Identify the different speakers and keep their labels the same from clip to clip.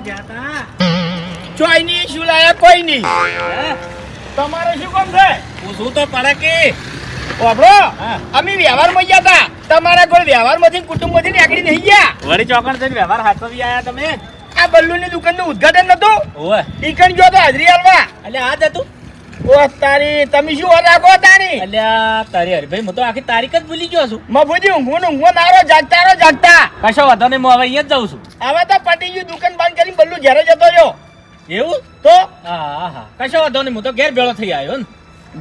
Speaker 1: ક્યાં ગયા તા
Speaker 2: ચોયની શું લાયા કોઈ નહીં. તમારે શું કામ છે?
Speaker 1: પૂછવું તો પડે કે.
Speaker 2: ઓબળો અમે વ્યવહારમાં ગયા તા. તમારા કોઈ વ્યવહારમાંથી કુટુંબમાંથી નીકળી નહીં ગયા.
Speaker 1: વળી ચોકણ થઈને વ્યવહાર હાથવી આવ્યા તમે.
Speaker 2: આ બલ્લુની દુકાનનું ઉદ્ઘાટન નતું? ઈકણ ગયો તો હાજરી આલવા.
Speaker 1: એટલે આ જ હતું?
Speaker 2: ઓ તારી તમે શું વાત રાખો તારી?
Speaker 1: અલ્યા તારી હરીભાઈ હું તો આખી તારીખ જ ભૂલી ગયો છું.
Speaker 2: મફુજી ઊંઘું ઊંઘો નારો જાગતા રહો જાગતા.
Speaker 1: કશો વાંધો નહીં હું હવે અહીંયા જ જાઉં છું.
Speaker 2: હવે તો પટી ગયું દુકાન બંધ કરીને બલ્લુ ઘરે જતો રહ્યો.
Speaker 1: એવું?
Speaker 2: તો?
Speaker 1: હા હા હા. કશો વાંધો નહીં હું તો ઘેર ભેળો થઈ આવ્યો ને.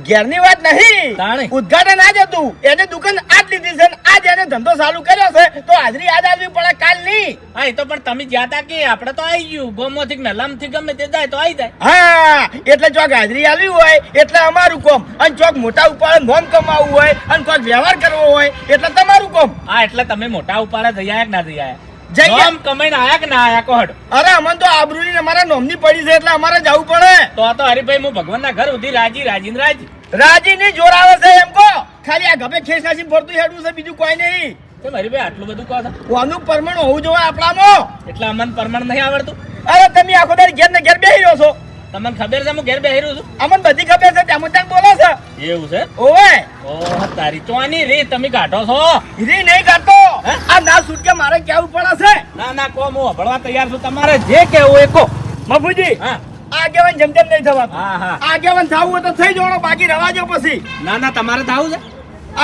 Speaker 2: ઘેરની વાત નહીં. ઉદઘાટન આજ હતું. એને દુકાન આજ લીધી છે આજ એને ધંધો ચાલુ કર્યો છે. તો હાજરી આજ આવી પડે કાલ નહીં
Speaker 1: હા એ તો પણ તમે જ્યાં તા કે આપણે તો આવી ગયું. ગોમોથી નલામથી ગમે તે જાય તો આવી જાય.
Speaker 2: હા એટલે ચોક હાજરી આવી હોય એટલે અમારું કોમ. અને ચોક મોટા ઉપાડે નોમ કમાવવું હોય અને કોક વ્યવહાર કરવો હોય એટલે તમારું કોમ.
Speaker 1: હા એટલે તમે મોટા ઉપાડે જઈ આયા ના જઈ આયા. નોમ કમાઈને આયા કે ના આયા? કોહડ.
Speaker 2: અરે અમન તો આબરૂની અમારા નોમની પડી છે એટલે અમારે જવું પડે.
Speaker 1: તો આ તો હરીભાઈ હું ભગવાનના ઘર સુધી રાજી રાજીન રાજ.
Speaker 2: રાજી ની જોર આવે છે એમ કો ખાલી આ ગભે ખેસ નાસી ફરતું હેડવું છે બીજું કોઈ નહીં.
Speaker 1: કેમ હરીભાઈ આટલું બધું કહો છો?
Speaker 2: કોનું પરમણ હોવું જોઈએ આપણામાં.
Speaker 1: એટલે અમને પરમણ નહીં આવડતું?
Speaker 2: અરે તમે આખો દાડી ઘેર ને ઘેર બેહી રહ્યો છો.
Speaker 1: તમને ખબર છે હું ઘેર બેહી રહ્યો છું?
Speaker 2: અમને બધી ખબર છે ત્યાં ત્યાં બોલો છે.
Speaker 1: એવું છે?
Speaker 2: ઓવે.
Speaker 1: ઓહ તારી ચોની રી તમે કાઢો છો.
Speaker 2: રી નહીં કાઢતો? આ ના છૂટકે મારે કેવું પડશે
Speaker 1: ના ના કો હું હભળવા તૈયાર છું. તમારે જે કેવું એ કો
Speaker 2: બાપુજી
Speaker 1: હા.
Speaker 2: આગેવાન જેમ તેમ નહીં
Speaker 1: હા
Speaker 2: આગેવાન થવું હોય તો થઈ જવાનો બાકી રવા દો પછી.
Speaker 1: ના ના તમારે થવું છે.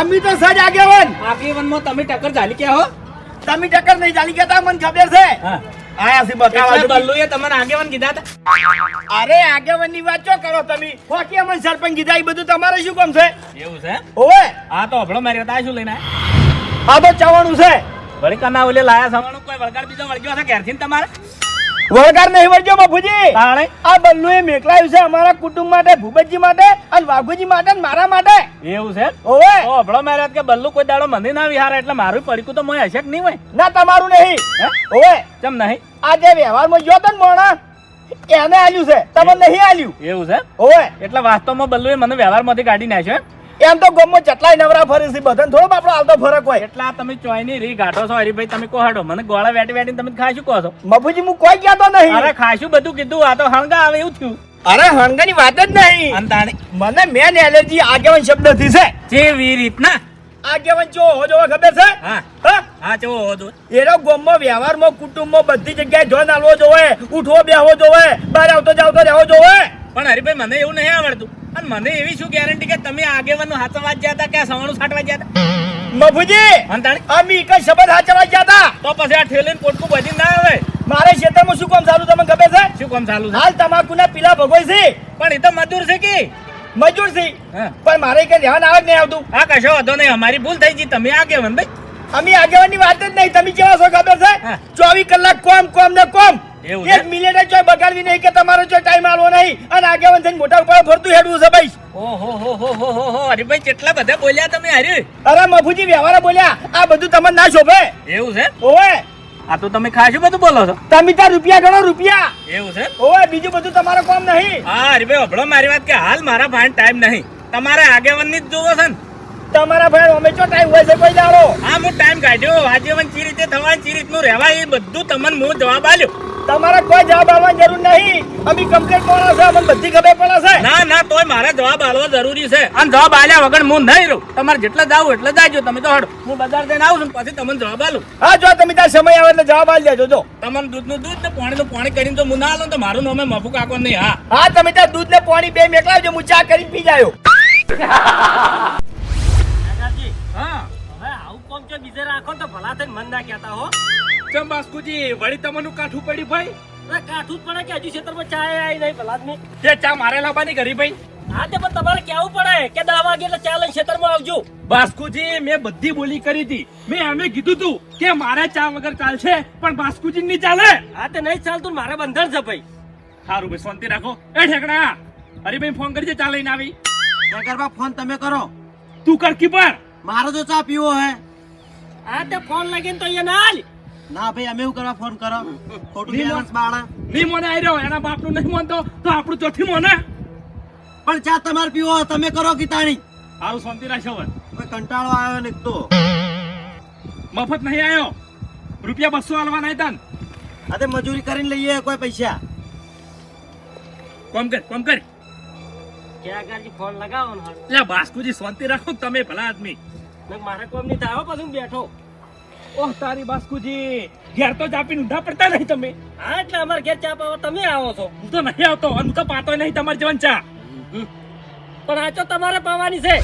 Speaker 2: અમી તો સજ આગેવાન
Speaker 1: આગેવાન. માં તમે ટક્કર ચાલી ગયા હો.
Speaker 2: તમે ટક્કર નહીં ચાલી ગયા તા મને ખબર છે. આયા છે બતાવા
Speaker 1: બલ્લુએ તમને આગેવાન કીધા હતા?
Speaker 2: અરે આગેવાનની વાત ચો કરો તમે? સરપંચ કીધા એ બધું તમારે શું કામ છે?
Speaker 1: એવું છે?
Speaker 2: ઓવે
Speaker 1: આ તો હભળો મારી વાત. આ શું લઈને?
Speaker 2: આ તો ચવાણું છે.
Speaker 1: વળી કના ઓલે લાયા સવાનું કોઈ વળગાડ બીજો વળગ્યો છે ઘેરથી ને તમારે?
Speaker 2: વળગાર નહીં વળજો બાપુજી.
Speaker 1: તાણે?
Speaker 2: આ બલ્લુએ મેકલાયું છે અમારા કુટુંબ માટે ભૂપતજી માટે અને વાઘુજી માટે અને મારા માટે.
Speaker 1: એવું છે?
Speaker 2: ઓવે.
Speaker 1: ઓ હભળો મારે કે બલ્લુ કોઈ દાડો મને ના વિહારે એટલે મારું પડીકું તો મોય હશે કે નહીં હોય?
Speaker 2: ના તમારું નહીં. ઓવે.
Speaker 1: ચમ નહીં?
Speaker 2: આ જે વ્યવહારમાં ગયો તો ને મોણા એને આલ્યું છે. તમને નહીં આલ્યું.
Speaker 1: એવું છે?
Speaker 2: ઓવે.
Speaker 1: એટલે વાસ્તવમાં બલ્લુએ મને વ્યવહારમાંથી કાઢી નાખ્યો એમ?
Speaker 2: તો ગમો ચટલાય નવરા ફરે છે બધાને થોડો આપણો હાલતો ફરક હોય.
Speaker 1: એટલા તમે ચોઈની રી ગાઢો છો હરીભાઈ તમે કોહાડો મને ગોળા વેટી વેટીને તમે ખાશું કહો છો?
Speaker 2: મફુજી હું કોઈ કહેતો નહીં.
Speaker 1: અરે ખાશું બધું કીધું? આ તો હણગા આવે એવું થયું.
Speaker 2: અરે હણગાની વાત જ નહીં.
Speaker 1: અંતાણે
Speaker 2: મને મેન એલર્જી આગેવાન શબ્દથી છે.
Speaker 1: જેવી રીતના?
Speaker 2: આગેવાન ચો હો જોવા ખબર છે?
Speaker 1: હા.
Speaker 2: હા?
Speaker 1: જો હો જો.
Speaker 2: એનો ગોમમાં વ્યવહારમાં કુટુંબમાં બધી જગ્યાએ જોન આલવો જોવે ઉઠવો બેહવો જોવે બહાર આવતો જાવતો રહેવો જોવે.
Speaker 1: પણ હરીભાઈ મને એવું નહીં આવડતું. અને મને એવી શું ગેરંટી કે તમે આગેવાનું હાથવા ગયા હતા કે સવાણું ગયા હતા?
Speaker 2: મફુજી! અમે કઈ શબ્દ હાચવા હતા.
Speaker 1: તો પછી આ ઠેલીને પોટકું બધી ના આવે?
Speaker 2: મારે ક્ષેત્રમાં શું કામ ચાલુ તમને ખબર છે?
Speaker 1: શું કામ ચાલુ
Speaker 2: હાલ તમાકુના પીલા ભગોય છે.
Speaker 1: પણ એ તો મજૂર છે કે?
Speaker 2: મજૂર છે. પણ મારે કઈ ધ્યાન આવે નહીં આવતું?
Speaker 1: હા કશો વાંધો નહીં. અમારી ભૂલ થઈ ગઈ. તમે આગેવાન ભાઈ.
Speaker 2: અમે આગેવાની વાત જ નહીં. તમે કેવા છો ખબર છે? ચોવીસ કલાક કોમ કોમ ને કોમ.
Speaker 1: એવું?
Speaker 2: એક મિનિટે ચોય બગાડવી નહીં કે તમારો ચોય ટાઈમ આલવો નહીં. અને આગેવાન થઈને મોટા ઉપર ફરતું હેડવું છે ભાઈ.
Speaker 1: ઓહો હો હો હો હો હો. હરીભાઈ કેટલા બધા બોલ્યા તમે હરી
Speaker 2: અરે મફુજી વ્યવહાર બોલ્યા. આ બધું તમને ના શોભે.
Speaker 1: એવું છે?
Speaker 2: ઓવે.
Speaker 1: આ તો તમે ખાશું બધું બોલો છો?
Speaker 2: તમે ત્યાં રૂપિયા ગણો રૂપિયા.
Speaker 1: એવું છે?
Speaker 2: ઓવે બીજું બધું તમારો કામ નહીં.
Speaker 1: હા હરીભાઈ હભળો મારી વાત કે હાલ મારા ભાઈ ટાઈમ નહીં. તમારે આગેવાનની જ જોવો છે ને.
Speaker 2: તમારા ભાઈ અમે ચો ટાઈમ હોય છે કોઈ દાડો?
Speaker 1: હા હું ટાઈમ કાઢ્યો. આગેવાન ચી રીતે થવા ચી રીતનું રહેવાય એ બધું તમને હું જવાબ આલ્યો
Speaker 2: તમારે કોઈ જવાબ આપવાની જરૂર નહીં. અમે કમ્પ્લેટ કોણ છે અમને બધી ખબર પડે છે.
Speaker 1: ના ના તોય મારે જવાબ આલવો જરૂરી છે. અને જવાબ આલ્યા વગર હું નહીં રહું. તમારે જેટલા જાવ એટલે જાજો તમે તો હડો. હું બજાર જઈને આવું છું પછી તમને જવાબ આલું
Speaker 2: હા જો તમે ત્યાં સમય આવે એટલે જવાબ આલી દેજો જો.
Speaker 1: તમને દૂધનું દૂધ ને પાણીનું પાણી કરીને તો હું ના આલું તો મારું નામે મફુ કાકો નહીં હા.
Speaker 2: હા તમે ત્યાં દૂધ ને પાણી બે મેકલાવજો હું ચા કરીને પી જાયો.
Speaker 3: દાદાજી
Speaker 1: હા.
Speaker 3: હવે આવું કોમ જો બીજે રાખો તો ભલા થઈને મન ના કહેતા હો.
Speaker 1: ચમ બાસ્કુજી વળી તમનું કાઠું પડ્યું ભાઈ?
Speaker 3: અરે કાઠું જ પડે કે હજી ખેતરમાં ચા આવી નહીં ભલા જ
Speaker 1: તે ચા મારે લાવવાની કરી ભાઈ?
Speaker 3: હા તે પણ તમારે કેવું પડે કે દસ વાગે એટલે ચા લઈને ખેતરમાં આવજો.
Speaker 1: બાસ્કુજી મેં બધી બોલી કરી હતી. મેં એમને કીધું તું કે મારે ચા વગર ચાલશે પણ બાસ્કુજી નહીં ચાલે.
Speaker 3: હા તે નહીં ચાલતું મારે બંધન છે ભાઈ.
Speaker 1: સારું ભાઈ શાંતિ રાખો. એ ઠેકડા હરીભાઈ ફોન કરજે ચા લઈને આવી.
Speaker 4: શંકરબા ફોન તમે કરો.
Speaker 1: તું કર કીપર.
Speaker 4: મારો તો ચા પીવો હે.
Speaker 3: આ તે ફોન લાગીને તો અહીંયા ના
Speaker 4: ના ભાઈ અમે એવું કરવા ફોન કરો? ખોટું
Speaker 1: નહીં
Speaker 4: બેલેન્સ બાળા.
Speaker 1: નહીં મને આવી રહ્યો એના બાપનું નહીં માનતો તો આપણું ચોથી મને.
Speaker 4: પણ ચા તમારે પીવો તમે કરો ગીતાણી.
Speaker 1: સારું શાંતિ રાખશો હવે.
Speaker 4: કોઈ કંટાળો આવ્યો ને તો.
Speaker 1: મફત નહીં આવ્યો રૂપિયા બસો હાલવા નહીં તન
Speaker 4: અરે મજૂરી કરીને લઈએ કોઈ પૈસા.
Speaker 5: કોમ કર કોમ કર.
Speaker 3: આગળ ફોન લગાવો ને.
Speaker 5: લે બાસ્કુજી શાંતિ રાખો તમે ભલા આદમી.
Speaker 3: મારા મારે કોમ નહીં થાય પછી બેઠો.
Speaker 5: ઓહ તારી બાસ્કુજી ઘેર તો જાપીને ઊંધા પડતા નહીં તમે.
Speaker 3: હા એટલે અમારે ઘેર ચા પાવા તમે આવો છો.
Speaker 5: હું તો નહીં આવતો અમ હું તો પાતો નહીં તમારે જીવન ચા.
Speaker 3: પણ આ તો તમારે પાવાની છે.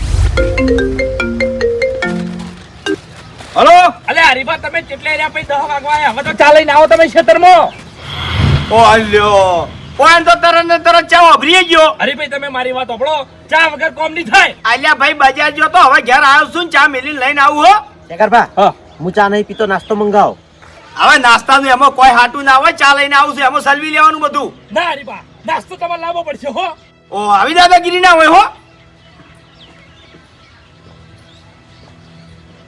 Speaker 6: હલો?
Speaker 5: અલે હરીફા તમે કેટલે રહ્યા પછી દહ વાગવા આવ્યા? હવે તો ચા લઈને આવો તમે ખેતરમાં.
Speaker 6: ઓ અલ્યો ઓય તો તરત ને તરત ચા વાપરી ગયો.
Speaker 5: હરીભાઈ તમે મારી વાત સાંભળો ચા વગર કોમ નહીં થાય.
Speaker 6: આલ્યા ભાઈ બજાર ગયો તો હવે ઘેર આવ્યો છું ચા મેલી લઈને આવું હો.
Speaker 4: શેખરભા
Speaker 5: હા.
Speaker 4: હું ચા નહીં પીતો નાસ્તો મંગાવો.
Speaker 6: હવે નાસ્તાનું એમાં કોઈ હાટું ના હોય ચા લઈને આવું છું એમાં સલવી લેવાનું બધું.
Speaker 5: ના હરીફા નાસ્તો તમારે લાવવો પડશે હો.
Speaker 6: ઓ આવી દાદાગીરી ના હોય હો.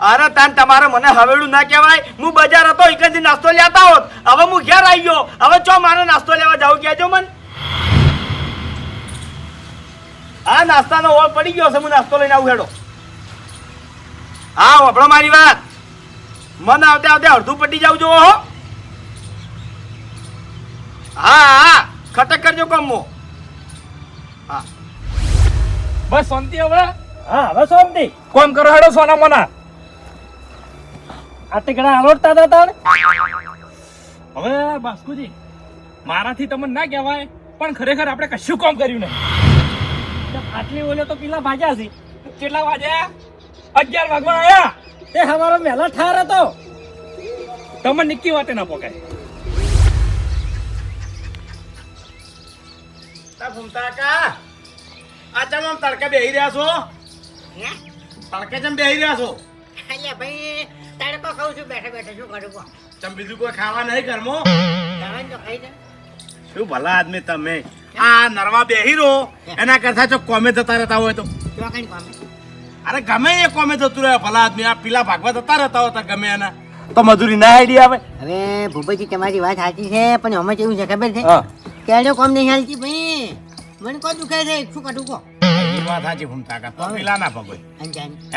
Speaker 6: અરે તાન તમારે મને હવેડું ના કહેવાય. હું બજાર હતો એકથી નાસ્તો લેતા હોત. હવે હું ઘેર આવી ગયો. હવે ચો મારે નાસ્તો લેવા જાવ કહેજો મન. આ નાસ્તાનો ઓળ પડી ગયો છે હું નાસ્તો લઈને આવું હેડો. હા વપડો મારી વાત. મન આવતે આવતે અડધું પટી જાવ જો હો. હા હા ખટક કરજો કમો હા.
Speaker 5: બસ શાંતિ હવે?
Speaker 3: હા હવે શાંતિ.
Speaker 5: કોમ કરો હેડો સોના મોના.
Speaker 3: આ ટીકડા હલોટતા હતા તાણ?
Speaker 5: હવે બાસ્કુજી મારાથી તમને ના કહેવાય પણ ખરેખર આપણે કશું કામ કર્યું નહીં.
Speaker 3: આટલી ઓલે તો પેલા ભાજ્યા છે.
Speaker 5: કેટલા વાગ્યા? અગિયાર વાગવા આયા.
Speaker 3: તે હમારો મેલા ઠાર હતો.
Speaker 5: તમે નિક્કી વાતે ના પોકાય.
Speaker 6: તા ભૂમતા કા આ આમ તડકે બેહી રહ્યા છો? તડકે ચમ બેહી રહ્યા છો?
Speaker 7: અલ્યા ભાઈ તડકો ખાઉં છું બેઠે બેઠે શું કરું
Speaker 6: ચમ બીજું કોઈ ખાવા નહીં ઘરમાં?
Speaker 7: જવાનું તો ખાઈ
Speaker 6: શું ભલા આદમી તમે? આ નરવા બેહી રહો એના કરતા જો કોમે જતા રહેતા હોય તો.
Speaker 7: પામે
Speaker 6: અરે ગમે એ કોમે જતું રહ્યો ભલા આદમી આ પીલા ભાગવા જતા રહેતા હતા ગમે એના. તો મજૂરી ના આઈડી આવે?
Speaker 7: હવે ભૂપતજી તમારી વાત સાચી છે પણ અમે કેવું છે ખબર છે? ક્યારે કોમ નહીં હાલતી ભાઈ? મને કોઈ દુખે છે? શું કરું કહો?
Speaker 6: વાત સાચી ફૂમતા કા તો પીલા ના ભગોય.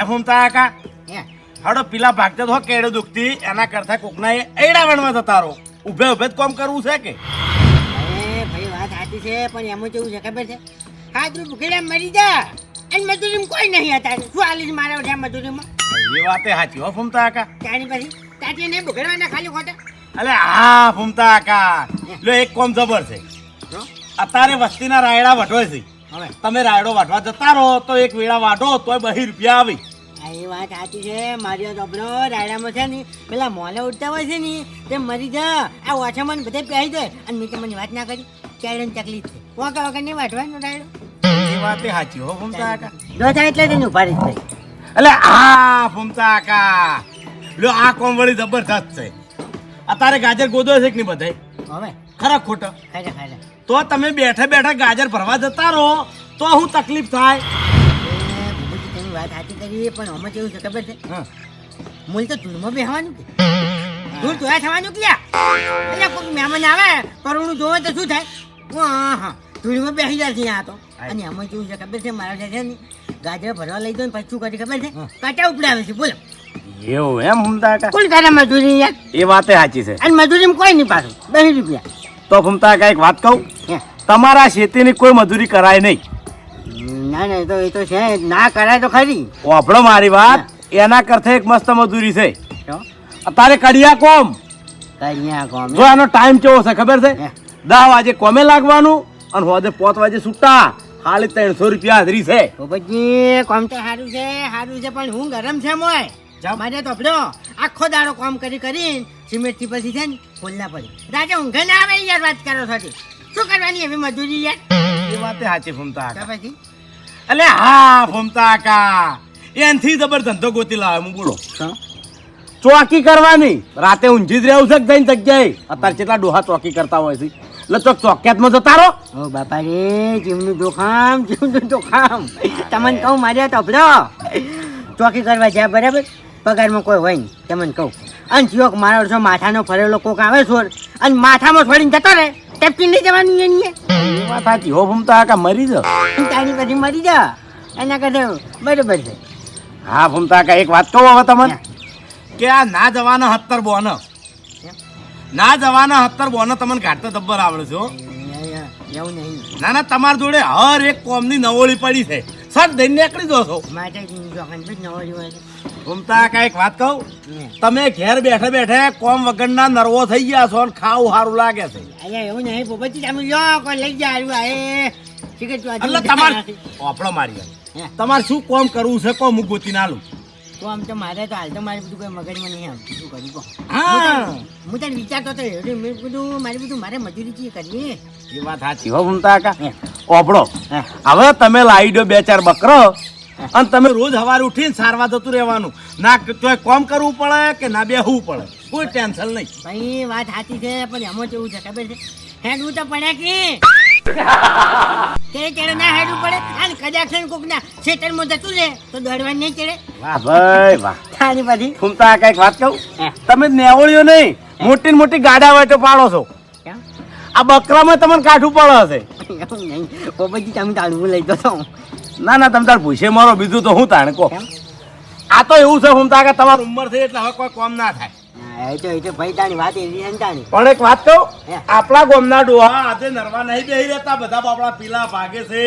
Speaker 6: એ ફૂમતા કા હડો પીલા ભાગતે તો કેડો દુખતી એના કરતા કોકના એ એડા વણવા જતા રહો. ઉભે ઉભે જ કોમ કરવું છે કે?
Speaker 7: ભાઈ વાત સાચી છે પણ એમાં કેવું છે ખબર છે? હાજરું ભૂખેડા મરી જા. અને મજૂરીમાં કોઈ નહીં હતા. શું હાલીશ મારા ઓઠા મજૂરીમાં
Speaker 6: એ વાતે સાચી હો ફૂમતા કાકા.
Speaker 7: ત્યાંની પછી ત્યાંથી નહીં ભૂખેડવાના ખાલી ખોટા.
Speaker 6: અલે હા ફૂમતા કાકા. લો એક કોમ જબર છે? અત્યારે વસ્તીના રાયડા વટોય છે. તમે રાયડો વાટવા જતા રહો તો એક વેળા વાટો તોય બહી રૂપિયા આવી.
Speaker 7: આ એ વાત સાચી છે. મારી ચોપડો રાયડામાં છે ને પેલા મોલે ઉડતા હોય છે ને તે મરી જા. આ ઓછામાં બધે પહેરી જાય અને મેં તમને વાત ના કરી. ક્યારે તકલીફ છે. વગર વગર નહીં વાટવાનો રાયડો.
Speaker 6: એ વાતે સાચી હો ફૂમતા કા
Speaker 7: જો એટલે તેને ઊભા રહી જાય
Speaker 6: અલે ફૂમતા લો આ કોમ વળી જબરદસ્ત છે. અત્યારે ગાજર ગોદો છે કે નહીં બધાય?
Speaker 7: હવે.
Speaker 6: ખરા ખોટા? તો તમે બેઠા બેઠા ગાજર ભરવા જતા રહો તો હું તકલીફ થાય?
Speaker 7: તેની વાત સાચી કરી પણ કેવું છે ખબર છે. મૂળ તો ધૂળમાં બેહવાનું કે? ધૂળ જોયા થવાનું ક્યાં? એટલે કોઈ મહેમાન આવે કરુણું જોવે તો શું થાય? હા હા. ધૂળમાં બેસી જાય છે આ તો. અને આમાં જોયું છે ખબર છે મારા છે ને ગાજર ભરવા લઈ દો ને પછી કરી ખબર છે? કાંટા ઉપડાવે છે બોલો.
Speaker 6: એવું એમ ફૂમતા કા?
Speaker 7: કોણ કરે મજૂરી યાર?
Speaker 6: એ વાતે સાચી છે.
Speaker 7: અને મજૂરીમાં કોઈ નહીં પાછું બેસી રૂપિયા.
Speaker 6: તો ફૂમતા કા એક વાત કહું. તમારા ખેતીની કોઈ મજૂરી કરાય નહીં.
Speaker 7: ના ના તો એ તો છે ના કરાય તો ખરી.
Speaker 6: ઓભળો મારી વાત. એના કરતા એક મસ્ત મજૂરી છે. તારે કડિયા કોમ?
Speaker 7: કડિયા કોમ
Speaker 6: જો આનો ટાઈમ કેવો છે ખબર છે. દસ વાગે કોમે લાગવાનું? અને હોદે પોત વાગે છૂટા. ખાલી ત્રણસો રૂપિયા હાજરી છે.
Speaker 7: પછી કોમ તો સારું છે સારું છે પણ હું ગરમ છે મોય. મારે તો આખો દાડો કામ કરી કરીને સિમેન્ટથી પછી છે ને ખોલના પડી. રાજા ઊંઘે ના આવે યાર વાત કરો સાથે શું કરવાની એવી મજૂરી યાર?
Speaker 6: એ વાત સાચી ફૂમતા
Speaker 7: પછી?
Speaker 6: અલે હા ફૂમતા કા એનથી જબર ધંધો ગોતી લાવે હું બોલો. ચોકી કરવાની. રાતે ઊંઝી જ રહેવું છે જગ્યાએ? અત્યારે કેટલા ડોહા ચોકી કરતા હોય છે. એટલે ચોક ચોક્યાતમાં જતા રહો.
Speaker 7: ઓ બાપા રે જીવનું જોખામ જીવનું જોખામ. તમને કહું મારે તો આપડો ચોકી કરવા જાય બરાબર પગારમાં કોઈ હોય નહીં તમને કહું. અને ચોક મારો છો માથાનો ફરેલો કોક આવે છોડ અને માથામાં છોડીને જતો રહે. ટેપકી નહીં જવાનું એને
Speaker 6: સાચી હો ફૂમતા આકા મરી જ
Speaker 7: તારી પછી મરી જા એના કરતા બરોબર છે.
Speaker 6: હા ભૂમતા કા એક વાત કહું હવે તમને? કે આ ના જવાનો હત્તર બોન. ના જવાના હત્તર બોનો તમને કાઢતા દબ્બર આવડે છો.
Speaker 7: એવું નહીં
Speaker 6: ના ના તમાર જોડે હર એક કોમની નવોળી પડી છે સર દઈને નીકળી દો છો. ઘૂમતા કાંઈક વાત કહું તમે ઘેર બેઠે બેઠે કોમ વગરના નર્વો થઈ ગયા છો અને ખાવું સારું લાગે છે
Speaker 7: એવું નહીં પોપટજી તમે લો કોઈ લઈ જાય
Speaker 6: એટલે તમારે આપણો મારી. તમારે શું કોમ કરવું છે કોમ હું ગોતી ના લઉં
Speaker 7: તો આમ તો મારે તો હાલ તો મારે બધું કોઈ મગજમાં નહીં આવતું શું કરું કહો.
Speaker 6: હા.
Speaker 7: હું તને વિચારતો હતો એટલે મેં બધું મારે બધું મારે મજૂરી છે કરીએ
Speaker 6: એ વાત સાચી હો ઘૂમતા કાકા
Speaker 7: હે.
Speaker 6: હવે તમે લાવી દો બે ચાર બકરો. અને તમે રોજ સવારે ઉઠીને સારવા જતું રહેવાનું. ના તોય કોમ કરવું પડે કે ના બેહવું પડે? કોઈ ટેન્શન નહીં.
Speaker 7: ભાઈ વાત સાચી છે પણ એમાં કેવું છે ખબર છે? હેડવું તો પડે કે? તેરે તેરે ના હેડવું પડે? અને કદાચ છે ના ખેતર ખેતરમાં જતું રહે? તો દોડવા નહીં ચડે
Speaker 6: વાહ ભાઈ વાહ.
Speaker 7: થાની પછી
Speaker 6: ફૂમતા કંઈક વાત કહું? તમે નેવળ્યો નહીં. મોટી ને મોટી ગાડા હોય તો પાડો છો. આ બકરામાં તમને કાઠું પડે હશે.
Speaker 7: નહીં. તમે તાળવું લઈ દો
Speaker 6: ના ના તમે તાર પૂછે મારો બીજું તો હું તાણે કહો? આ તો એવું છે ઘૂમતા કે તમારી ઉંમર થઈ એટલે હવે કોઈ કોમ ના થાય.
Speaker 7: હા, તો એ તો ભાઈ તારી વાત એવી છે ને તારી
Speaker 6: પણ એક વાત કહું? આપણા ગામના ડોહા આજે નરવા નહીં બેહી રહેતા બધા બાપડા પીલા ભાગે છે.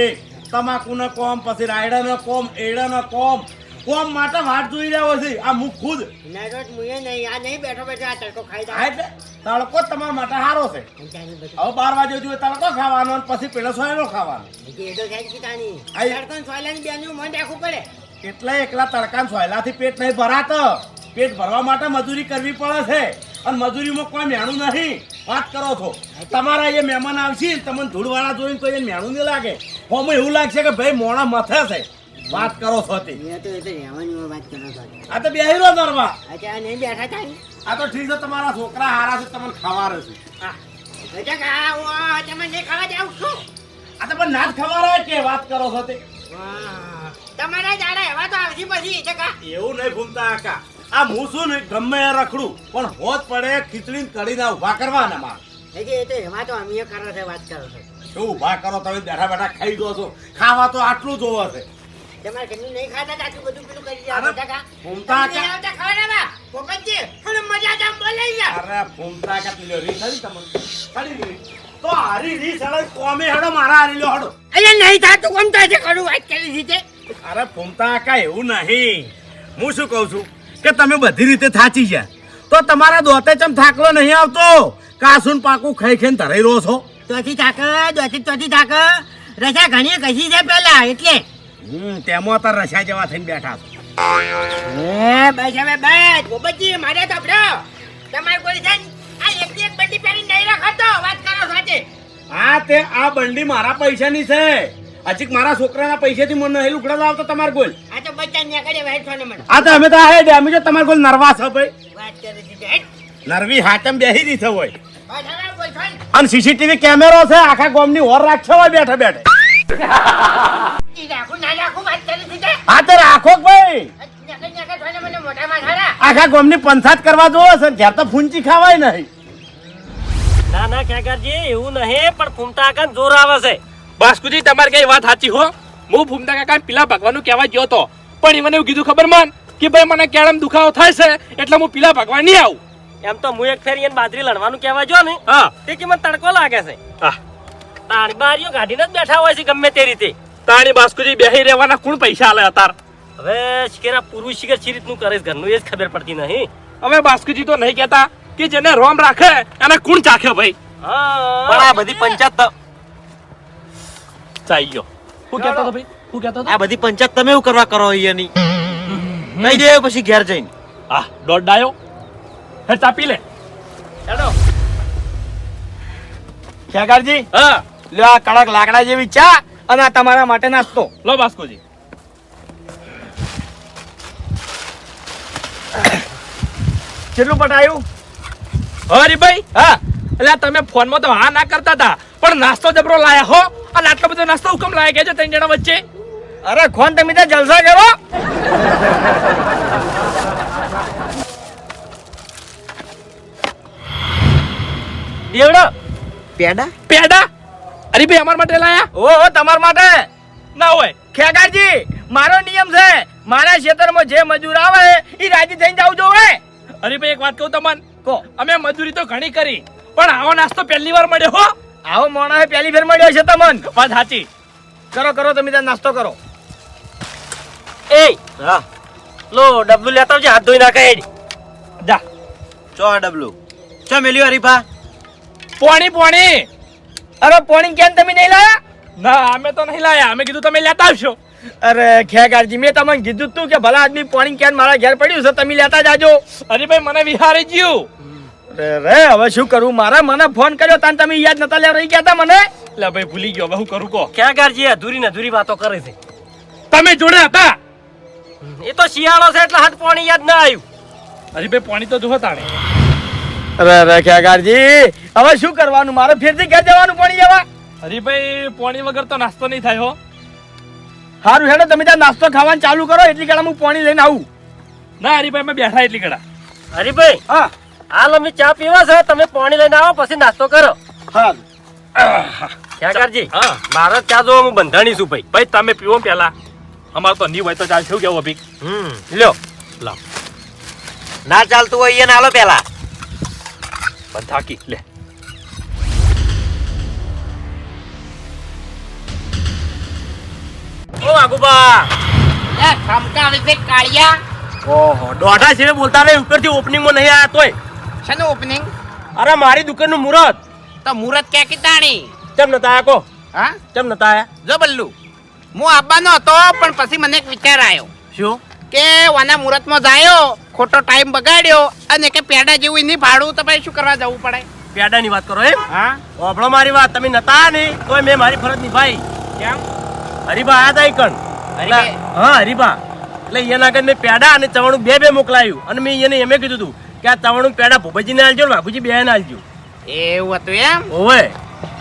Speaker 6: તમાકુનો કોમ પછી રાયડાનો કોમ એડાનો કોમ. કોમ માટે વાટ જોઈ રહ્યો છે. આ મુખ ખુદ.
Speaker 7: ના મુએ નહીં આ નહીં બેઠો બેઠો આ તડકો ખાઈ
Speaker 6: આ તડકો જ તમારા માટે સારો છે. હવે બાર વાગે જોઈએ તડકો ખાવાનો પછી પેલો સોયલો ખાવાનો. એટલે એકલા તડકા સોયલાથી પેટ નહીં ભરાતો. પેટ ભરવા માટે મજૂરી કરવી પડે છે. અને મજૂરીમાં કોઈ મેણું નહીં. વાત કરો છો. તમારા એ મહેમાન આવશે તમને ધૂળવાળા જોઈને તો એ મેણું નહીં લાગે. હોમાં એવું લાગશે કે ભાઈ મોણા મથે છે. વાત કરો છો તે. આ તો બે હીરો
Speaker 7: અચ્છા આ
Speaker 6: તો ઠીક છે તમારા છોકરા હારા છે તમને
Speaker 7: કા ખાવા રહેશે
Speaker 6: આ તો પણ ના જ ખવારે કે વાત કરો છો તે.
Speaker 7: તમારા જાણે એવા તો આવશે પછી
Speaker 6: એવું નહીં ભૂમતા આકા આ હું શું ને ગમે એ રખડું પણ હોત પડે ખીચડી કઢીને ઊભા કરવાના માર
Speaker 7: એ તો એમાં તો અમે કરો છે વાત કરો છો.
Speaker 6: શું ઊભા કરો તમે બેઠા બેઠા ખાઈ દો છો. ખાવા તો આટલું જોવે છે.
Speaker 7: તમારે નહીં ખાતા આટલું બધું પેલું કરી. પોપટજી, થોડું મજા જામ બોલાઈ જા.
Speaker 6: અરે ફૂમતા કા તું લ્યો, રી ખરી તમને? રી? તો હારી રી સળગ કોમે હડો મારા હારી લો હડો
Speaker 7: અલ્યા નહીં થાતું કોમ થાય છે ખરું વાત કરી દીધી
Speaker 6: અરે ફૂમતા કા એવું નહીં. હું શું કહું છું? કે તમે બધી રીતે થાચી ગયા. તો તમારા દોતે ચમ થાકલો નહીં આવતો? કાસુન પાકું ખાઈ ખાઈને ધરાઈ રહ્યો છો?
Speaker 7: ચોથી થાક દોથી ચોથી થાક. રસા ઘણી કશી છે પેલા એટલે?
Speaker 6: હમ તેમાં અત્યારે રસા જેવા થઈને બેઠા છો.
Speaker 7: એ બસ હવે બસ. પોપટજી મારે તો આપડો. તમારે કોઈ છે આ એકની એક બંડી પહેરી નહીં રખાતો વાત કરો સાથે.
Speaker 6: હા તે આ બંડી મારા પૈસાની છે. હજી મારા છોકરાના પૈસાથી મને નહીં લુકડા લાવતો તમારે કોઈ
Speaker 7: આ તો બચ્ચા ને કરે વેઠ ને મને.
Speaker 6: આ તો અમે તો આ ડે અમે જો તમારે કોઈ નર્વાસ છે ભાઈ.
Speaker 7: વાત કરે છે.
Speaker 6: નરવી હાચમ બેહી હોય.
Speaker 7: બોલ છો ને.
Speaker 6: અને સીસીટીવી કેમેરો છે આખા ગામની ઓર રાખ્યો હોય બેઠે બેઠે.
Speaker 7: ઈ રાખું ના રાખું વાત કરી દીધી.
Speaker 6: હા તો રાખો કે ભાઈ.
Speaker 7: આખા ગોમની ને મને મોઢામાં ખારા
Speaker 6: આખા ગામની પંચાયત કરવા જોવો છે ઘેર તો ફૂંચી ખાવાય નહીં.
Speaker 3: ના ના ખેગરજી એવું નહીં પણ ફૂમતા કાન જોર આવે છે.
Speaker 5: બાસ્કુજી તમારી કઈ વાત સાચી હો? હું ભૂમતા કાકા પીલા ભગવાનનું કહેવા ગયો તો પણ એ મને એવું કીધું ખબર માન કે ભાઈ મને કેળમ દુખાવો થાય છે એટલે હું પીલા ભગવાન નહીં આવું.
Speaker 3: એમ તો હું એક ફેરી એને બાજરી લડવાનું કહેવા જો ને
Speaker 5: હા.
Speaker 3: તે કે મને તડકો લાગે છે.
Speaker 5: હા.
Speaker 3: તાણી બારીઓ કાઢીને જ બેઠા હોય છે ગમે તે રીતે.
Speaker 5: તાણી બાસ્કુજી બેહી રહેવાના કોણ પૈસા આલે અતાર?
Speaker 3: હવે શિકેરા પુરુષ શિકેર સી રીતનું કરે છે? ઘરનું એ જ ખબર પડતી નહીં.
Speaker 5: હવે બાસ્કુજી તો નહીં કહેતા કે જેને રોમ રાખે એને કોણ ચાખ્યો ભાઈ?
Speaker 3: હા.
Speaker 4: બધી પંચાયત
Speaker 5: ચાઈ ગયો. હું કહેતો હતો ભાઈ હું કહેતો હતો?
Speaker 4: આ બધી પંચાયત તમે એવું કરવા કરો અહીંયાની. કહી દે પછી ઘેર જઈને.
Speaker 5: હા દોઢ ડાયો. હે ચાપી લે.
Speaker 3: હેડો.
Speaker 6: ખેગારજી
Speaker 5: હા.
Speaker 6: લ્યો આ કડક લાકડા જેવી ચા અને આ તમારા માટે નાસ્તો.
Speaker 5: લો બાસ્કોજી.
Speaker 6: કેટલું પટાયું?
Speaker 5: હરી ભાઈ
Speaker 6: હા.
Speaker 5: એટલે તમે ફોનમાં તો હા ના કરતા હતા પણ નાસ્તો જબરો લાયા હો. અને આટલો બધો નાસ્તો હુકમ લાયક છે? ત્રણ જણા વચ્ચે.
Speaker 6: અરે ખોન તમે ત્યાં જલસા કરો
Speaker 5: દેવડો.
Speaker 4: પેડા?
Speaker 5: પેડા? અરે ભાઈ અમાર માટે લાયા?
Speaker 6: ઓ તમાર માટે?
Speaker 5: ના હોય.
Speaker 6: ખેગારજી મારો નિયમ છે. મારા ખેતરમાં જે મજૂર આવે એ રાજી થઈને જાવ જોવે
Speaker 5: હરીભાઈ એક વાત કહું તમને.
Speaker 2: કહો.
Speaker 5: અમે મજૂરી તો ઘણી કરી પણ આવો નાસ્તો પહેલી વાર મળ્યો હો.
Speaker 2: આવો મોણા પહેલી ફેર મળ્યો છે તમને.
Speaker 5: વાત સાચી.
Speaker 2: કરો કરો તમે ત્યાં નાસ્તો કરો.
Speaker 3: એ
Speaker 8: હા.
Speaker 3: લો ડબલું લેતા આવજે હાથ ધોઈ નાખે હેડ.
Speaker 5: જા.
Speaker 8: ચો આ ડબલું? ચો મેલ્યું હરીફા
Speaker 5: પોણી પોણી.
Speaker 2: અરે પોણી કેમ તમે નહીં લાયા?
Speaker 5: ના અમે તો નહીં લાયા. અમે કીધું તમે લેતા આવશો.
Speaker 2: અરે ખેગારજી મેં તમને કીધું તું કે ભલા આદમી પોણી કેન મારા ઘેર પડ્યું છે તમે લેતા જાજો.
Speaker 5: હરીભાઈ મને વિહારી ગયું.
Speaker 2: અરે રે હવે શું કરું? મારા મને ફોન કર્યો તાન તમે યાદ નતા લેવા રહી ગયા તા મને?
Speaker 5: એટલે ભાઈ ભૂલી ગયો હવે હું કરું કહો.
Speaker 3: ખેગારજી અધૂરી ને અધૂરી વાતો કરે છે?
Speaker 5: તમે જોડે હતા?
Speaker 3: એ તો શિયાળો છે એટલે હાથ પાણી યાદ ના આવ્યું.
Speaker 5: હરીભાઈ પોણી તો જુઓ તાણે.
Speaker 2: અરે અરે ખેગારજી હવે શું કરવાનું? મારે ફેરથી ઘેર જવાનું પાણી જવા
Speaker 5: હરીભાઈ પોણી વગર તો નાસ્તો નહીં થાય હો.
Speaker 2: સારું હેડો તમે ત્યાં નાસ્તો ખાવાનું ચાલુ કરો એટલી કડા હું પાણી લઈને આવું.
Speaker 5: ના હરીભાઈ અમે બેઠા એટલી કડા
Speaker 3: હરીભાઈ
Speaker 2: હા.
Speaker 3: હાલ અમે ચા પીવા છે તમે પાણી લઈને આવો પછી નાસ્તો કરો. હાલ
Speaker 5: હા.
Speaker 3: મારો ચા જો હું બંધાણી છું ભાઈ.
Speaker 5: ભાઈ તમે પીવો ને પેલા અમારે તો નહીં હોય તો ચાલ શું કેવું અભિક
Speaker 3: હમ લ્યો
Speaker 5: લાવ
Speaker 8: ના ચાલતું હોય એને હાલો પેલા
Speaker 5: બંધાકી લે.
Speaker 3: ઓ આગુબા
Speaker 2: ઓહો
Speaker 3: દોઢા છે બોલતા રે ઉપરથી ઓપનિંગમાં નહીં આયા તોય.
Speaker 9: શેનું ઓપનિંગ
Speaker 3: અરે મારી દુકાનનું મુહૂર્ત
Speaker 9: તો મુહૂર્ત ક્યાં કીધાણી
Speaker 3: કેમ નતા આયા કો?
Speaker 9: હા?
Speaker 3: કેમ નતા આયા?
Speaker 9: જો બલ્લુ હું આવવાનો હતો પણ પછી મને એક વિચાર આવ્યો
Speaker 3: શું?
Speaker 9: કે વાના મુહૂર્તમાં જાયો ખોટો ટાઈમ બગાડ્યો અને કે પેડા જેવું નહીં ભાડું તો પછી શું કરવા જવું પડે?
Speaker 3: પેડાની વાત કરો એમ?
Speaker 9: હા.
Speaker 3: ઓભળો મારી વાત તમે નતા ને તોય મેં મારી ફરજ નિભાઈ.
Speaker 9: કેમ?
Speaker 3: હરીબા આયા તા એટલે- હા હરીબા. એટલે એના આગળ મેં પેડા અને ચવાણું બે બે મોકલાયું અને મેં એને એમ કીધું હતું કે આ ચવાણું પેડા ભૂપતજીને આલજો ને બાપુજી બે ને આલજો.
Speaker 9: એવું હતું એમ?
Speaker 3: ઓવે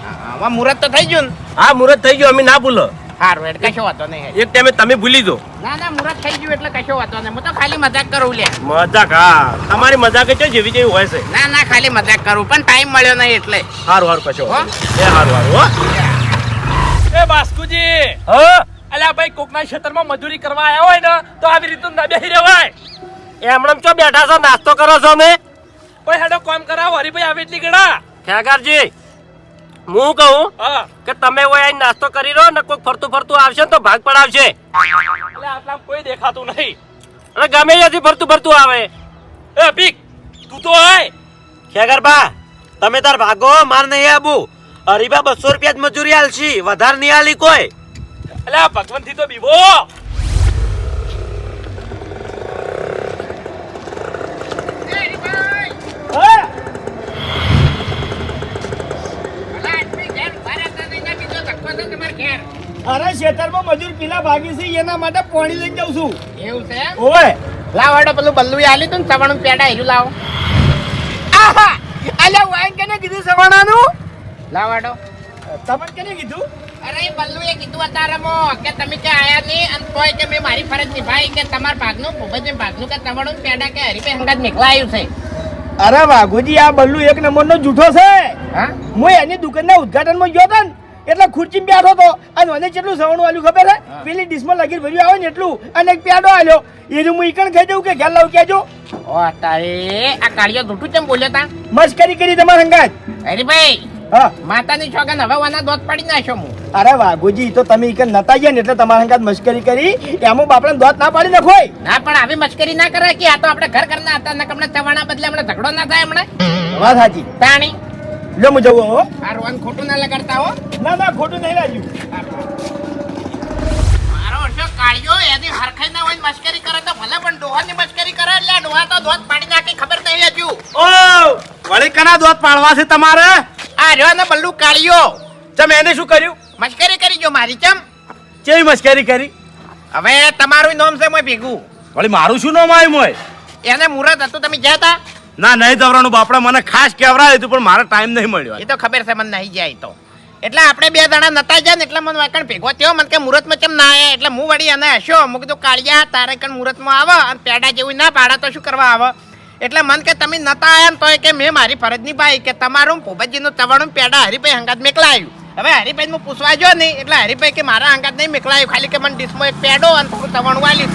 Speaker 9: હા, હવે મુહૂર્ત તો થઈ ગયું ને?
Speaker 3: હા મુહૂર્ત થઈ ગયું અમે ના ભૂલો.
Speaker 9: સારું એટલે કશો વાતો નહીં
Speaker 3: એક ટાઈમે તમે ભૂલી દો
Speaker 9: ના ના મુહૂર્ત થઈ ગયું એટલે કશો વાતો નહીં. હું તો ખાલી મજાક કરું લે.
Speaker 3: મજાક હા. તમારી મજાક છે જેવી જેવી હોય છે.
Speaker 9: ના ના ખાલી મજાક કરું પણ ટાઈમ મળ્યો નહીં એટલે.
Speaker 3: હારું હારું કશો
Speaker 9: હો?
Speaker 3: એ હારું સારું હો.
Speaker 5: એ બાસ્કુજી
Speaker 3: હા?
Speaker 5: અલ્યા ભાઈ કોકના ક્ષેત્રમાં મજૂરી કરવા આવ્યા હોય ને તો આવી રીતનું ના બેહી
Speaker 3: એમણે ચો બેઠા છો? નાસ્તો કરો છો અમે?
Speaker 5: ભાઈ હેડો કામ કરાવો. હરીભાઈ આવે એટલી ગડા.
Speaker 3: ખેગારજી હું કહું કે તમે ઓય આઈ નાસ્તો કરી રહો ને કોઈ ફરતું ફરતું આવશે તો ભાગ પડાવશે.
Speaker 5: એટલે આટલા કોઈ દેખાતું નહીં.
Speaker 3: અને ગમે ત્યાંથી ફરતું ફરતું આવે.
Speaker 5: એ પીક તું તો આય.
Speaker 8: ખેગરબા તમે તાર ભાગો માર નહીં આબુ. હરીબા બસો રૂપિયા જ મજૂરી આલશી વધારે નહીં આલી કોઈ.
Speaker 5: એટલે ભગવાનથી તો બીવો.
Speaker 2: અરે ખેતરમાં મજૂર પેલા ભાગી છે એના માટે પાણી લઈ જાઉં છું.
Speaker 9: એવું છે
Speaker 2: ઓય
Speaker 9: લાવ હેડો પેલું બલ્લુએ આલ્યું તું સવાણું પેડા હીરું લાવો. આહા! અલ્યા વાઈન કેને કીધું સવાણાનું? લાવ હેડો
Speaker 2: તમને કેને કીધું?
Speaker 9: અરે બલ્લુએ કીધું અતારમો કે તમે કે આયા નહીં અને કોઈ કે મેં મારી ફરજ નિભાઈ કે તમાર ભાગનું ભૂપતજી ભાગનું કે તમારું પેડા કે હરીપે હંગાત નીકળા આવ્યું છે.
Speaker 2: અરે વાઘુજી આ બલ્લુ એક નંબરનો જૂઠો છે.
Speaker 9: હા?
Speaker 2: હું એની દુકાનના ઉદ્ઘાટનમાં ગયો હતો ને એટલે ખુરચી બેઠો હતો. અને મને કેટલું સવણું આલ્યું ખબર હે? પેલી ડીશમાં લગીર ભર્યું આવે ને એટલું. અને એક પેડો આલ્યો. એનું હું ઈકણ ખાઈ જવું કે ઘેર લાવ કેજો
Speaker 9: ઓ તારે આ કાળિયો જૂઠું કેમ બોલ્યો તા?
Speaker 2: મસ્કરી કરી તમારા હંગાત.
Speaker 9: હરીભાઈ
Speaker 2: હા.
Speaker 9: માતાની છોકન હવે વાના દોત પાડી નાખ્યો હું.
Speaker 2: અરે વાઘુજી તો તમે ઈકણ નતા ગયા ને એટલે તમારા હંગાત મસ્કરી કરી. એમાં બાપડા દોત ના પાડી નાખોય
Speaker 9: ના પણ આવી મશ્કરી ના કરે કે આ તો આપણે ઘર ઘરના હતા ને હમણાં ચવાણા બદલે હમણાં ઝઘડો ના થાય હમણાં?
Speaker 2: વાત સાચી.
Speaker 9: તાણી.
Speaker 2: લો હું જવું હો.
Speaker 9: આ ખોટું ના લગાડતા હો.
Speaker 2: ના ના ખોટું નહીં લાગ્યું.
Speaker 9: મારો વર્ષો કાળિયો એની હરખાઈ ના હોય મશ્કરી કરે તો ભલે પણ ડોહાની મશ્કરી કરે એટલે ડોહા તો દોત પાડી નાખી ખબર નહીં હજુ.
Speaker 2: ઓ વળી કના દોત પાડવા છે તમારે?
Speaker 9: આ રહ્યો ને બલ્લુ કાળિયો.
Speaker 2: તમે એને શું કર્યું?
Speaker 9: મશ્કરી કરી જો મારી ચમ.
Speaker 2: કેવી મશ્કરી કરી?
Speaker 9: હવે તમારું નામ છે મોય ભેગું.
Speaker 2: વળી મારું શું નામ આવ્યું મોય?
Speaker 9: એને મુરત હતું તમે જ્યાં તા
Speaker 2: ના નહીં દવરાનું બાપડા મને ખાસ કહેવરાયું હતું પણ મારે ટાઈમ નહીં મળ્યો
Speaker 9: એ તો ખબર છે મને નહીં જાય તો. એટલે આપણે બે જણા નતા જાય ને એટલે મને વાકણ ભેગો થયો મને કે મુહૂર્તમાં કેમ ના આવ્યા એટલે હું વળી એને હશો મેં કીધું કાળિયા તારે કણ મુહૂર્તમાં આવે અને પેડા જેવું ના પાડા તો શું કરવા આવે? એટલે મન કે તમે નતા આવ્યા ને તોય કે મેં મારી ફરજ નિભાઈ કે તમારું ભૂપતજીનું તવાણું પેડા હરિભાઈ હંગાત મેકલાયું. હવે હરિભાઈ હું પૂછવા જો નહીં એટલે હરિભાઈ કે મારા હંગાત નહીં મેકલાયું ખાલી કે મને ડીશમાં એક પેડો અને થોડું તવાણું વાલી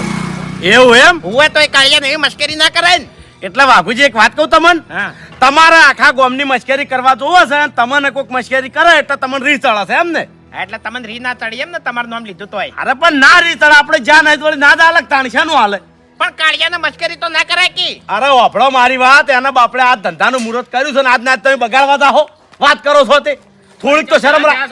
Speaker 2: એવું એમ?
Speaker 9: હું તો એ કાળિયાને એવી મશ્કરી ના કરાય ને.
Speaker 6: એટલે વાઘુજી એક વાત કહું તમને?
Speaker 3: તમારા
Speaker 6: તમારે આખા ગામની મશ્કરી કરવા જોવો છે તમને કોઈક મશ્કરી કરે એટલે તમને રી ચડશે એમ ને?
Speaker 9: એટલે તમને રી ના ચડી એમ ને તમારું નામ લીધું તો
Speaker 6: અરે પણ ના રી ચડે આપણે જ્યાં નહીં તો ના અલગ તાણ છે નું હાલે?
Speaker 9: પણ કાળિયાને મશ્કરી તો ના કરાય કી.
Speaker 6: અરે વાપડો મારી વાત એના બાપડે આ ધંધાનું મુહૂર્ત કર્યું છે ને આજ ના તમે બગાડવા જાહો વાત કરો છો તે. થોડીક તો શરમ રાખ